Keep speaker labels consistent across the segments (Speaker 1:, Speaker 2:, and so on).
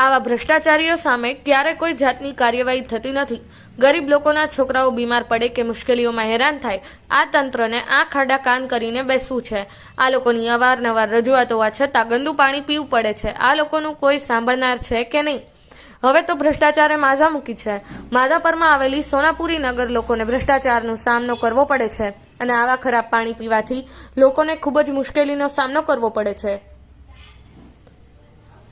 Speaker 1: આવા ભ્રષ્ટાચારીઓ સામે ક્યારે કોઈ જાતની કાર્યવાહી થતી નથી. ગરીબ લોકોના છોકરાઓ બીમાર પડે કે મુશ્કેલીઓમાં હેરાન થાય, આ તંત્રને આ ખાડા કાન કરીને બેસવું છે. આ લોકોની અવારનવાર રજૂઆત હોવા છતાં ગંદુ પાણી પીવું પડે છે. આ લોકોનું કોઈ સાંભળનાર છે કે નહીં? હવે તો ભ્રષ્ટાચારે માઝા મૂકી છે. માધાપરમાં આવેલી સોનાપુરી નગર લોકોને ભ્રષ્ટાચારનો સામનો કરવો પડે છે અને આવા ખરાબ પાણી પીવાથી લોકોને ખૂબ જ મુશ્કેલીનો સામનો કરવો પડે છે.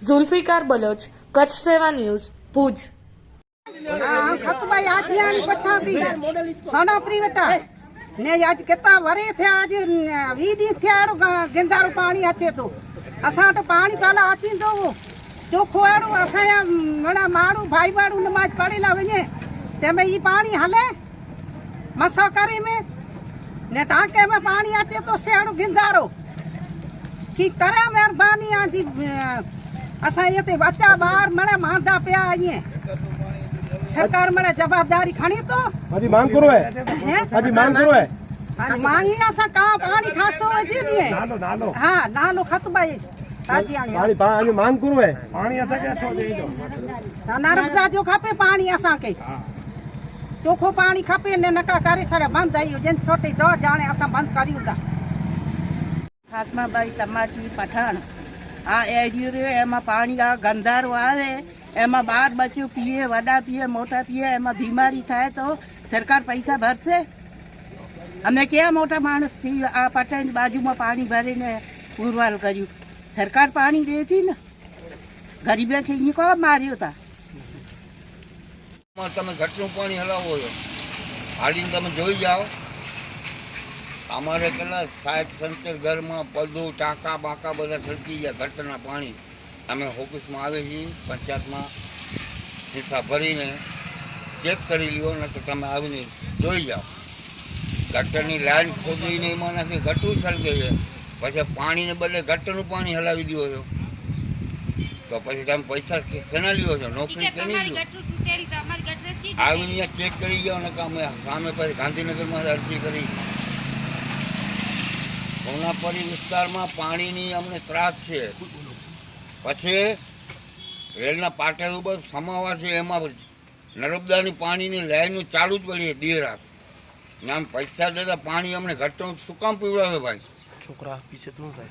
Speaker 1: ઝુલ્ફિકાર બલોચ કચ્છ સેવા ન્યૂઝ ભુજ
Speaker 2: ખતભાઈ આધિયાની પછાતી સોના પ્રિવેટા ને આજ કેટલા વરે થયા આજે વી દી થયા ગેંધારું પાણી અચે તો અસાं वटि पाणी पहिला अची वेंदो हुओ चोखो अहिड़ो असांजा घणा माण्हू भाई भाड़ू नमाज़ पढ़े लाइ वञे तंहिंमें हीउ पाणी हले मसो करे में न टांके में पाणी अचे थो से अहिड़ो गिंदारो की करे महिरबानी आहे जी असां हिते बच्चा ॿार मणे मांदा पिया ईअं सरकार मणे जवाबदारी खणी तो
Speaker 3: હાજી માંગ કરો હે
Speaker 2: હે
Speaker 3: હાજી માંગ કરો હે
Speaker 2: हाणे मांगी असां का पाणी खासो विझी ॾिए
Speaker 3: નાલો નાલો
Speaker 2: हा नालो खतबाई ताजी हाणे
Speaker 3: પાણી પા- હાજી માંગ કરો હે પાણી असांखे अछो ॾेई दो
Speaker 2: नर्मदा जो खपे पाणी असांखे ચોખ્ખો પાણી ખપે ને નકા કરે છાડે બંધ થઈ ગયું જેને છોટી દો જાણે અસાं બંધ કર્યું તા
Speaker 4: હાથમાબાઈ તમાટી પઠાણ આ એરિયો રહ્યો, એમાં પાણી ગંધારો આવે, એમાં બાર બચ્યું પીએ, વડા પીએ, મોટા પીએ, એમાં બીમારી થાય તો સરકાર પૈસા ભરશે? અમે ક્યાં મોટા માણસથી આ પટેલ બાજુમાં પાણી ભરીને પુરવાલ કર્યું. સરકાર પાણી દેતી ને. ગરીબે ખીની કો માર્યો તા?
Speaker 5: માં તમે ઘટનું પાણી હલાવો હાલીને તમે જોઈ જાઓ. અમારે કેટલા સાહેબ સંતર ઘરમાં પડદું ટાંકા બાકા બધા છલકી ગયા ઘટના પાણી. અમે ઓફિસમાં આવે છીએ પંચાયતમાં શીશા ભરીને ચેક કરી લ્યો ને તો તમે આવીને જોઈ જાઓ. ગટરની લાઈન ખોદીને એમાં નાખી ગટરું છલકે છે. પછી પાણીને બદલે ગટરનું પાણી હલાવી દો છો તો. પછી તમે પૈસા શેના લ્યો છો? નોકરી લ્યો? આવીને અહીંયા ચેક કરી જાઓ ને કે અમે સામે પછી ગાંધીનગરમાં અરજી કરી. સોનાપરી વિસ્તારમાં પાણીની અમને ત્રાસ છે. પછી રેલના પાટા ઉપર સમાવા છે એમાં નર્મદાની પાણીની લાઈનો ચાલુ જ પડી દેર રાત. ને આમ પૈસા દેતા પાણી અમને ઘટતું શું કામ પીવડાવે ભાઈ?
Speaker 3: છોકરા પીછે શું થાય?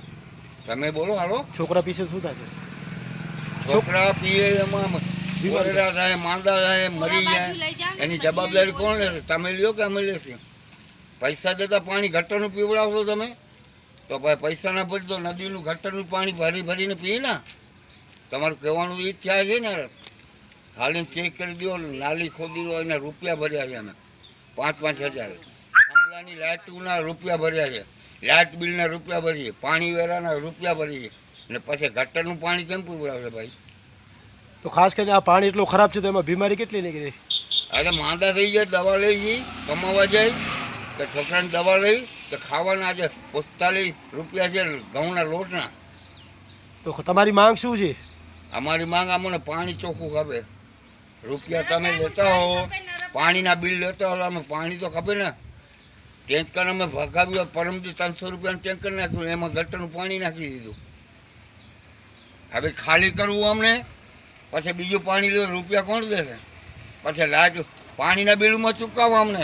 Speaker 5: તમે બોલો હાલો.
Speaker 3: છોકરા પીછે શું થાય છે?
Speaker 5: છોકરા પીએ એમાં કોલેરા થાય માંદા થાય મરી જાય. એની જવાબદારી કોણ લેશે? તમે લ્યો કે અમે લેશે? પૈસા દેતા પાણી ગટરનું પીવડાવશો તમે? તો ભાઈ પૈસા ના ભરી દો નદીનું ગટરનું પાણી ભરી ભરીને પીએ ને તમારું કહેવાનું એ ત્યાં છે ને. હાલીને ચેક કરી દો નાલી ખોદી દો એના રૂપિયા ભર્યા છે અમે પાંચ પાંચ હજાર. થાંભલાની લાઇટના રૂપિયા ભર્યા છે. લાઇટ બિલના રૂપિયા ભરીએ પાણી વેરાના રૂપિયા ભરીએ ને પછી ગટરનું પાણી કેમ પીવડાવશે ભાઈ?
Speaker 3: તો ખાસ કરીને આ પાણી એટલું ખરાબ છે તો એમાં બીમારી કેટલી નીકળી
Speaker 5: અરે માંદા થઈ જાય દવા લઈ જઈ કમાવા જાય કે છોકરાને દવા લઈ કે ખાવાના આજે પિસ્તાલીસ રૂપિયા છે ઘઉંના લોટના.
Speaker 3: તો તમારી માંગ શું છે?
Speaker 5: અમારી માંગ અમને પાણી ચોખ્ખું ખપે રૂપિયા તમે લેતા હો પાણીના બિલ લેતા હો અમે પાણી તો ખપે ને. ટેન્કર અમે ભગાવ્યું પરમથી ત્રણસો રૂપિયાનું ટેન્કર નાખ્યું એમાં ગટરનું પાણી નાખી દીધું. હવે ખાલી કરવું અમને? પછી બીજું પાણી લે રૂપિયા કોણ દેશે? પછી લાઈટ પાણીના બિલમાં ચૂકવવા અમને.